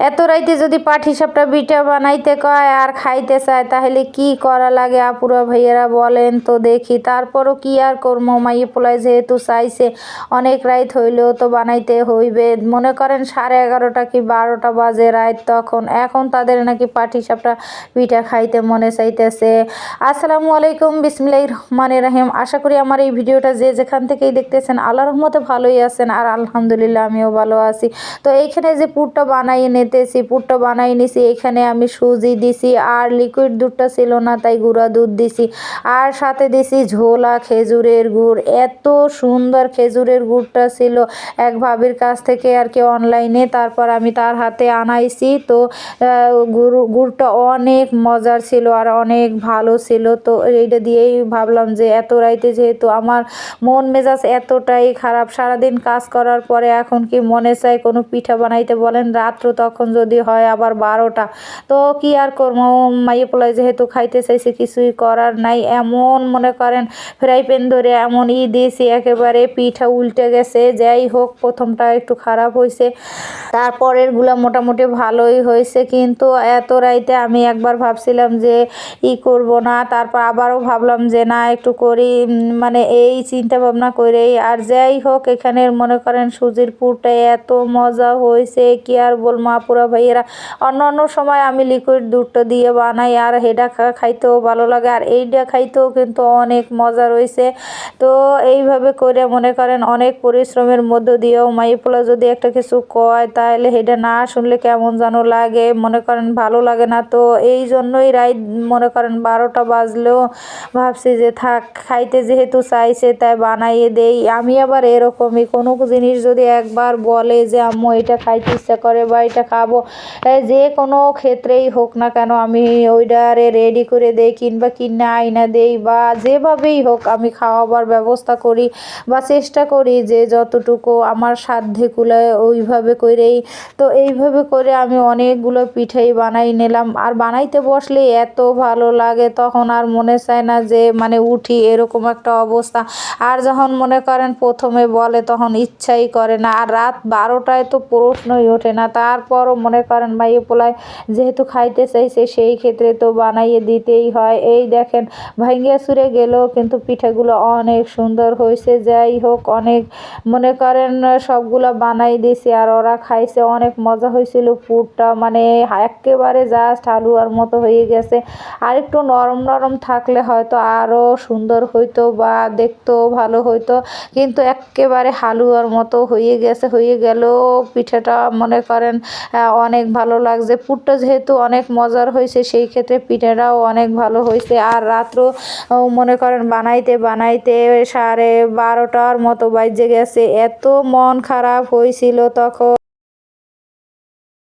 এত রাইতে যদি পাট হিসাবটা বিটা বানাইতে কয় আর খাইতে চায়, তাহলে কি করা লাগে আপুরা ভাইয়েরা বলেন তো দেখি। তারপরও কি আর করব মাইয়ে পোলায় যেহেতু চাইছে, অনেক রাইত হইলেও তো বানাইতে হইবে। মনে করেন সাড়ে এগারোটা কি বারোটা বাজে রাত তখন। এখন তাদের নাকি পাট হিসাবটা পিঠা খাইতে মনে চাইতেছে। আসসালামু আলাইকুম, বিসমিল্লাহ রহমানের রাহিম। আশা করি আমার এই ভিডিওটা যে যেখান থেকেই দেখতেছেন আল্লাহ রহমতে ভালোই আছেন। আর আলহামদুলিল্লাহ আমিও ভালো আছি। তো এইখানে যে পুরটা বানাইয়ে নিতেছি পুরটা বানাই নিছি, এখানে আমি সুজি দিছি, আর লিকুইড দুধটা ছিল না, তাই গুঁড়া দুধ দিছি। আর সাথে দিছি ঝোলা খেজুরের গুড়, এত সুন্দর খেজুরের গুড়টা ছিল। এক ভাবির কাছ থেকে আর কি অনলাইনে তারপর আমি তার হাতে আনাইছি। তো গুড়, গুড়টা অনেক মজার ছিল আর অনেক ভালো ছিল। তো, এইটা দিয়েই ভাবলাম যে, এত রাইতে যেহেতু আমার মন মেজাজ এতটাই খারাপ, সারাদিন কাজ করার পরে এখন কি মনে চায় কোনো পিঠা বানাইতে বলেন? রাত্র তখন যদি হয় আবার বারোটা। তো কি আর করব? মাইয়ে পোলায় যেহেতু খাইতে চাইছে, কিছুই করার নাই। এমন মনে করেন, ফ্রাই প্যান ধরে এমন ই দিয়েছি, একেবারে পিঠা উল্টে গেছে। যাই হোক, প্রথমটা একটু খারাপ হয়েছে তারপরেরগুলা মোটামুটি ভালোই হয়েছে কিন্তু এত রাইতে আমি একবার ভাবছিলাম যে ই করব না। তারপর আবারও ভাবলাম যে না, একটু করি। মানে এই চিন্তা ভাবনা করেই। আর যাই হোক এখানে মনে করেন সুজির পুরটা এত মজা হয়েছে কি আর বল পুরা ভাইয়েরা। অন্য অন্য সময় আমি লিকুইড দুধটা দিয়ে বানাই, আর হেডা খাইতেও ভালো লাগে, আর এইটা খাইতেও কিন্তু অনেক মজা রয়েছে। তো এইভাবে করে মনে করেন অনেক পরিশ্রমের মধ্য দিয়েও মাইপোলা যদি একটা কিছু কয়, তাহলে হেডা না শুনলে কেমন যেন লাগে, মনে করেন ভালো লাগে না। তো এই জন্যই রাইত মনে করেন বারোটা বাজলেও ভাবছি যে থাক, খাইতে যেহেতু চাইছে তাই বানাইয়ে দেই। আমি আবার এরকমই, কোনো জিনিস যদি একবার বলে যে, আম্মু, এটা খাইতে ইচ্ছা করে বা এটা খাব যে কোনো ক্ষেত্রেই হোক না কেন আমি ওইটারে রেডি করে দেই, কিংবা কিনে আইনা দেই, বা যেভাবেই হোক আমি খাওয়াবার ব্যবস্থা করি, বা চেষ্টা করি যে যতটুকু আমার সাধ্যে কুলায় ওইভাবে করেই। তো এইভাবে করে আমি অনেকগুলো পিঠাই বানাই নিলাম। আর বানাইতে বসলে এত ভালো লাগে, তখন আর মনে চায় না যে মানে উঠি এরকম একটা অবস্থা। আর যখন মনে করেন প্রথমে বলে, তখন ইচ্ছাই করে না। আর রাত বারোটায় তো প্রশ্নই ওঠে না। তারপরও মনে করেন মাইয়ে পোলায় যেহেতু খাইতে চাইছে সেই ক্ষেত্রে তো বানাইয়ে দিতেই হয়। এই দেখেন ভাঙ্গিয়া সুরে গেলেও কিন্তু পিঠাগুলো অনেক সুন্দর হয়েছে যাই হোক, অনেক মনে করেন, সবগুলো বানাই দিয়েছি আর ওরা খাইছে। অনেক মজা হয়েছিল পুরটা মানে একেবারে জাস্ট হালুয়ার মতো হয়ে গেছে। আর একটু নরম নরম থাকলে হয়তো আরও সুন্দর হইতো বা দেখতেও ভালো হইতো, কিন্তু একেবারে হালুয়ার মতো হয়ে গেছে। হয়ে গেল পিঠাটা মনে করেন অনেক ভালো লাগছে। পুরটা যেহেতু অনেক মজার হয়েছে, সেই ক্ষেত্রে পিঠাটাও অনেক ভালো হয়েছে। আর রাত্র মনে করেন বানাইতে বানাইতে সাড়ে বারোটার মতো বাজে গেছে। এত মন খারাপ হয়েছিল তখন।